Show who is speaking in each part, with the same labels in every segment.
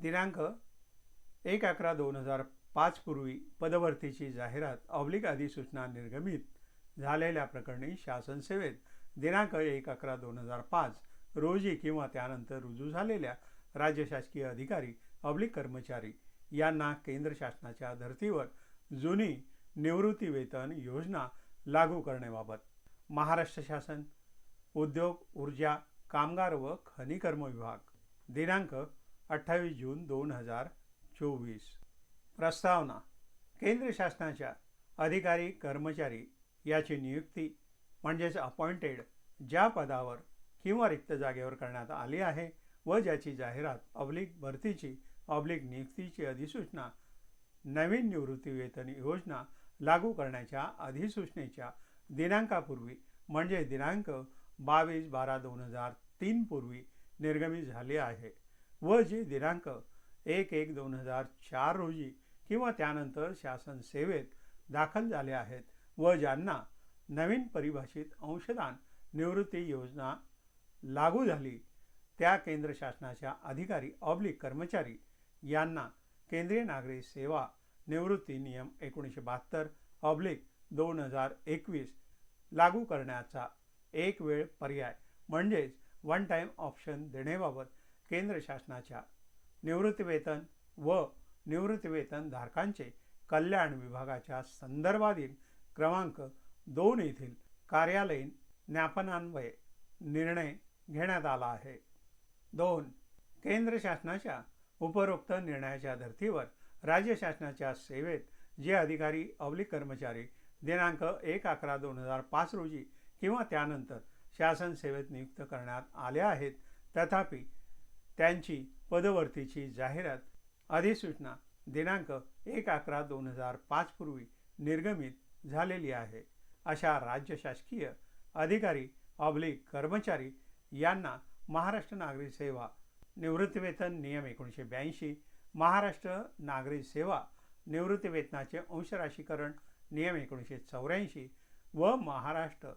Speaker 1: दिनांक एक अकरा दोन हजार पाचपूर्वी पदभरतीची जाहिरात ऑब्लिक अधिसूचना निर्गमित झालेल्या प्रकरणी शासन सेवेत दिनांक एक अकरा दोन हजार पाच रोजी किंवा त्यानंतर रुजू झालेल्या राज्य शासकीय अधिकारी ऑब्लिक कर्मचारी यांना केंद्र शासनाच्या धर्तीवर जुनी निवृत्ती वेतन योजना लागू करण्याबाबत महाराष्ट्र शासन उद्योग ऊर्जा कामगार व खनिकर्म विभाग दिनांक अठ्ठावीस जून दोन हजार चोवीस. प्रस्तावना. केंद्र शासनाच्या अधिकारी कर्मचारी याची नियुक्ती म्हणजेच अपॉइंटेड ज्या पदावर किंवा रिक्त जागेवर करण्यात आली आहे व ज्याची जाहिरात ऑब्लिक भरतीची ऑब्लिक नियुक्तीची अधिसूचना नवीन निवृत्तीवेतन योजना लागू करण्याच्या अधिसूचनेच्या दिनांकापूर्वी म्हणजे दिनांक बावीस बारा दोन हजार तीन पूर्वी निर्गमित झाले आहे. व जे दिनांक एक एक दोन हजार चार रोजी किंवा त्यानंतर शासन सेवेत दाखल झाले आहेत व ज्यांना नवीन परिभाषित अंशदान निवृत्ती योजना लागू झाली. त्या केंद्र शासनाच्या अधिकारी ऑब्लिक कर्मचारी यांना केंद्रीय नागरी सेवा निवृत्ती नियम एकोणीसशे बहात्तर ऑब्लिक दोन हजार एकवीस लागू करण्याचा एक वेळ पर्याय म्हणजेच वन टाईम ऑप्शन देण्याबाबत केंद्र शासनाच्या निवृत्तीवेतन व निवृत्तीवेतन धारकांचे कल्याण विभागाच्या संदर्भातील क्रमांक दोन येथील कार्यालयीन ज्ञापनान्वये निर्णय घेण्यात आला आहे. दोन केंद्र शासनाच्या उपरोक्त निर्णयाच्या धर्तीवर राज्य शासनाच्या सेवेत जे अधिकारी अवलिक कर्मचारी दिनांक एक अकरा दोन हजार पाच रोजी किंवा त्यानंतर शासन सेवेत नियुक्त करण्यात आले आहेत तथापि त्यांची पदवर्तीची जाहिरात अधिसूचना दिनांक एक अकरा दोन हजार पाच पूर्वी निर्गमित झालेली आहे. अशा राज्य शासकीय अधिकारी ऑब्लिक कर्मचारी यांना महाराष्ट्र नागरी सेवा निवृत्तीवेतन नियम एकोणीसशे ब्याऐंशी महाराष्ट्र नागरी सेवा निवृत्तीवेतनाचे अंशराशीकरण नियम एकोणीसशे चौऱ्याऐंशी व महाराष्ट्र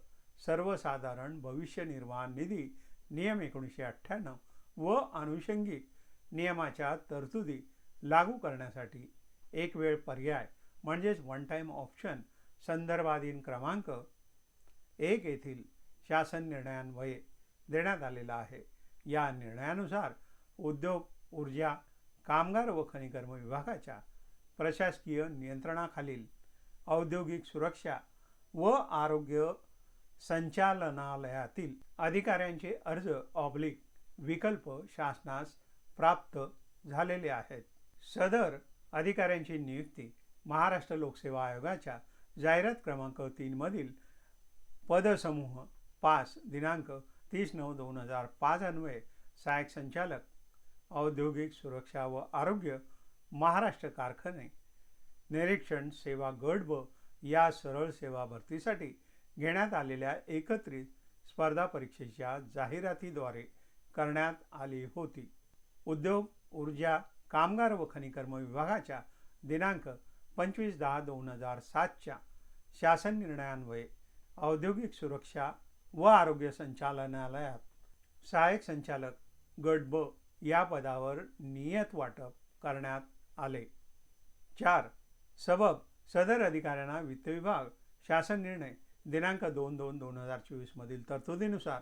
Speaker 1: सर्वसाधारण भविष्य निर्वाह निधी नियम एकोणीसशे अठ्ठ्याण्णव व आनुषंगिक नियमाच्या तरतुदी लागू करण्यासाठी एक वेळ पर्याय म्हणजेच वन टाईम ऑप्शन संदर्भाधीन क्रमांक एक येथील शासन निर्णयान्वये देण्यात आलेला आहे. या निर्णयानुसार उद्योग ऊर्जा कामगार व खनिकर्म विभागाच्या प्रशासकीय नियंत्रणाखालील औद्योगिक सुरक्षा व आरोग्य संचालनालयातील अधिकाऱ्यांचे अर्ज ऑब्लिक विकल्प शासनास प्राप्त झालेले आहेत. सदर अधिकाऱ्यांची नियुक्ती महाराष्ट्र लोकसेवा आयोगाच्या जाहिरात क्रमांक तीनमधील पदसमूह पाच दिनांक तीस नऊ दोन हजार पाच अन्वये सहाय्यक संचालक औद्योगिक सुरक्षा व आरोग्य महाराष्ट्र कारखाने निरीक्षण सेवा गट ब या सरळ सेवा भरतीसाठी घेण्यात आलेल्या एकत्रित स्पर्धा परीक्षेच्या जाहिरातीद्वारे करण्यात आली होती. उद्योग ऊर्जा कामगार व खनिकर्म विभागाच्या दिनांक पंचवीस दहा दोन हजार सातच्या शासन निर्णयान्वये औद्योगिक सुरक्षा व आरोग्य संचालनालयात सहाय्यक संचालक गट ब या पदावर नियत वाटप करण्यात आले. चार सबब सदर अधिकाऱ्यांना वित्त विभाग शासन निर्णय दिनांक दोन दोन दोन हजार चोवीसमधील तरतुदीनुसार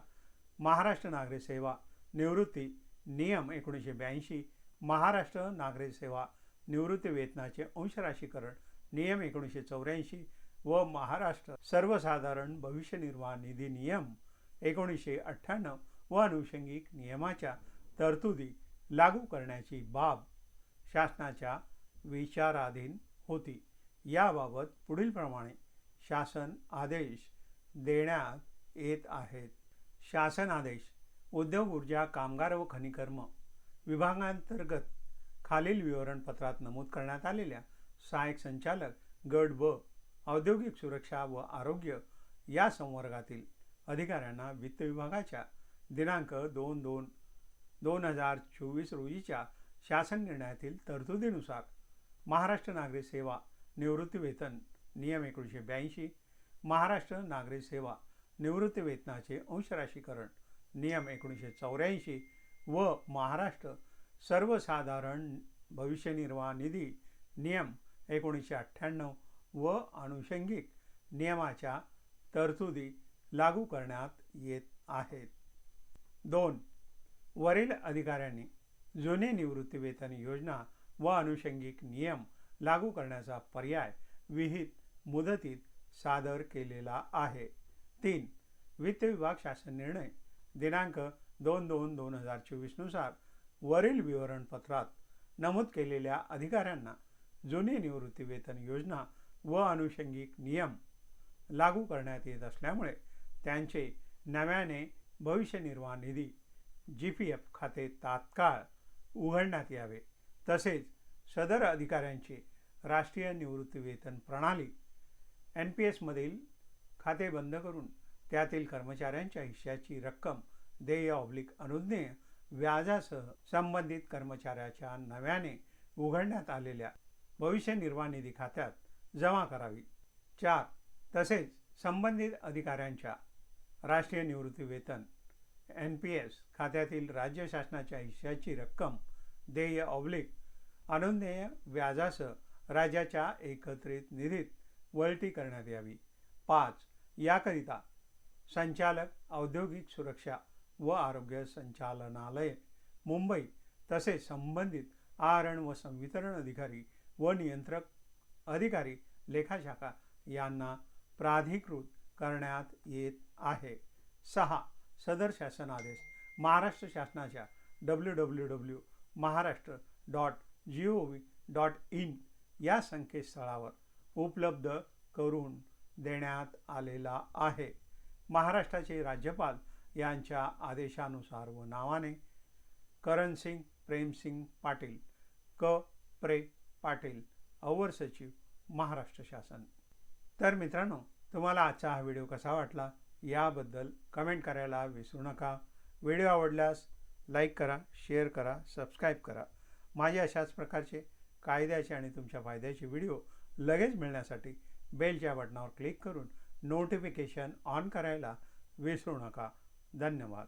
Speaker 1: महाराष्ट्र नागरी सेवा निवृत्ती नियम एकोणीसशे ब्याऐंशी महाराष्ट्र नागरी सेवा निवृत्ती वेतनाचे अंशराशीकरण नियम एकोणीसशे चौऱ्याऐंशी व महाराष्ट्र सर्वसाधारण भविष्य निर्वाह निधी नियम एकोणीसशे अठ्ठ्याण्णव व अनुषंगिक नियमाच्या तरतुदी लागू करण्याची बाब शासनाच्या विचाराधीन होती. याबाबत पुढीलप्रमाणे शासन आदेश देण्यात येत आहेत. शासन आदेश उद्योग ऊर्जा कामगार व खनिकर्म विभागांतर्गत खालील विवरणपत्रात नमूद करण्यात आलेल्या सहाय्यक संचालक गट ब औद्योगिक सुरक्षा व आरोग्य या संवर्गातील अधिकाऱ्यांना वित्त विभागाच्या दिनांक दोन दोन दोन हजार चोवीस रोजीच्या शासन निर्णयातील तरतुदीनुसार महाराष्ट्र नागरी सेवा निवृत्ती वेतन नियम एकोणीसशे ब्याऐंशी महाराष्ट्र नागरी सेवा निवृत्ती वेतनाचे अंशराशीकरण नियम एकोणीसशे चौऱ्याऐंशी व महाराष्ट्र सर्वसाधारण भविष्य निर्वाह निधी नियम एकोणीसशे अठ्ठ्याण्णव व अनुषंगिक नियमाच्या तरतुदी लागू करण्यात येत आहेत. दोन वरील अधिकाऱ्यांनी जुने निवृत्तीवेतन योजना व अनुषंगिक नियम लागू करण्याचा पर्याय विहित मुदतीत सादर केलेला आहे. तीन वित्त विभाग शासन निर्णय दिनांक दोन दोन दोन हजार चोवीसनुसार वरील विवरणपत्रात नमूद केलेल्या अधिकाऱ्यांना जुनी निवृत्तीवेतन योजना व अनुषंगिक नियम लागू करण्यात येत असल्यामुळे त्यांचे नव्याने भविष्य निर्वाह निधी जी पी एफ खाते तात्काळ उघडण्यात यावे. तसेच सदर अधिकाऱ्यांचे राष्ट्रीय निवृत्तीवेतन प्रणाली एन पी एसमधील खाते बंद करून त्यातील कर्मचाऱ्यांच्या हिश्श्याची रक्कम देय ऑब्लिक अनुज्ञेय व्याजासह संबंधित कर्मचाऱ्याच्या नव्याने उघडण्यात आलेल्या भविष्य निर्वाह निधी खात्यात जमा करावी. चार तसेच संबंधित अधिकाऱ्यांच्या राष्ट्रीय निवृत्ती वेतन एन पी एस खात्यातील राज्य शासनाच्या हिश्श्याची रक्कम देय ऑब्लिक अनुज्ञेय व्याजासह राज्याच्या एकत्रित निधीत वळती करण्यात यावी. पाच याकरिता संचालक औद्योगिक सुरक्षा व आरोग्य संचालनालय मुंबई. तसेच संबंधित आरण व संवितरण अधिकारी व नियंत्रक अधिकारी लेखाशाखा यांना प्राधिकृत करण्यात येत आहे. सहा. सदर शासन आदेश. महाराष्ट्र शासनाच्या W W W Maharashtra dot G O V dot in या संकेतस्थळावर उपलब्ध करून देण्यात आलेला आहे. महाराष्ट्राचे राज्यपाल यांच्या आदेशानुसार व नावाने करणसिंग प्रेमसिंग पाटील क. प्रे. पाटील अवर सचिव महाराष्ट्र शासन. तर मित्रांनो तुम्हाला आजचा हा व्हिडिओ कसा वाटला? याबद्दल कमेंट करायला विसरू नका. व्हिडिओ आवडल्यास लाईक करा शेअर करा सबस्क्राईब करा. माझे अशाच प्रकारचे कायद्याचे आणि तुमच्या फायद्याचे व्हिडिओ लगेच मिळण्यासाठी बेलच्या बटनावर क्लिक करून नोटिफिकेशन ऑन करायला विसरू नका. धन्यवाद.